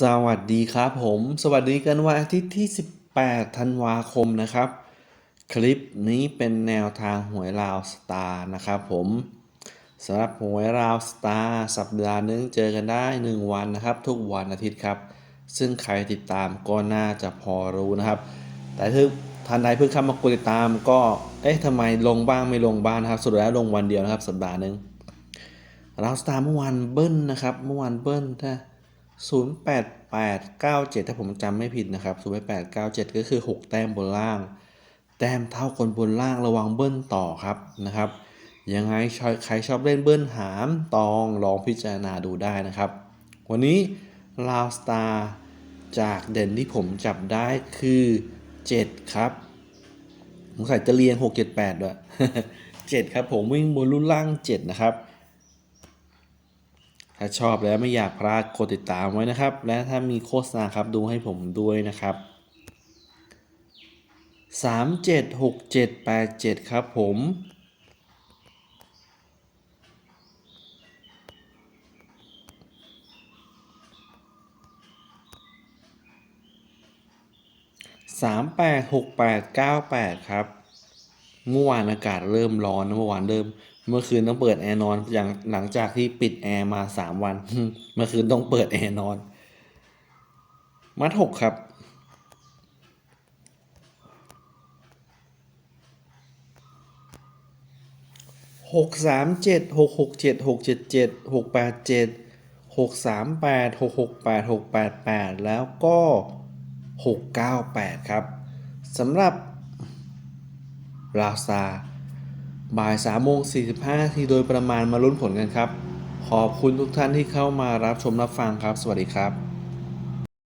สวัสดีครับผม สวัสดีกันวันอาทิตย์ที่ 18 ธันวาคมนะครับ คลิปนี้เป็นแนวทางหวยลาวสตาร์นะครับผมสำหรับหวยลาวสตาร์สัปดาห์หนึงเจอกันได้ 1 วันนะครับ ทุกวันอาทิตย์ครับ ซึ่งใครติดตามก็น่าจะพอรู้นะครับ แต่ถ้าทันใดเพิ่งเข้ามากดติดตามก็เอ๊ะทำไมลงบ้างไม่ลงบ้างนะครับ สุดแล้วลงวันเดียวนะครับ สัปดาห์หนึ่งลาวสตาร์เมื่อวานเบิ้ลนะครับเมื่อวานเบิ้ลถ้า 08897 ถ้าผมจำไม่ผิดนะครับ08897 ก็คือ 6 แต้มบนล่าง แต้มเท่าคนบนล่างระวังเบิ้ลต่อครับนะครับ ยังไงชอยใครชอบเล่นเบิ้ลหามตองลองพิจารณาดูได้นะครับ วันนี้ลาวสตาร์จากเด่นที่ผมจับได้คือ 7 ครับผมใส่จะเรียง 6 7 8 ด้วย 7 ครับผมวิ่งบนรุ่นล่าง 7 นะครับ ถ้าชอบแล้วไม่อยากพลาดกดติดตามไว้นะครับ และถ้ามีโฆษณาครับดูให้ผมด้วยนะครับ3 7 6 7 8 7 ครับผมสามแปดหกแปดเก้าแปดครับ เมื่อวานอากาศเริ่มร้อนนะเมื่อวานเริ่ม เมื่อคืนต้องเปิดแอร์นอนอย่างหลังจากที่ปิดแอร์มาสามวัน เมื่อคืนต้องเปิดแอร์นอน มัดหกครับ หกสามเจ็ดหกหกเจ็ดหกเจ็ดเจ็ดหกแปดเจ็ดหกสามแปดหกหกแปดหกแปดแปดแล้วก็หกเก้าแปดครับสำหรับลาวซา บ่ายสามโมงสี่สิบห้าทีโดยประมาณมาลุ้นผลกันครับ ขอบคุณทุกท่านที่เข้ามารับชมรับฟังครับ สวัสดีครับ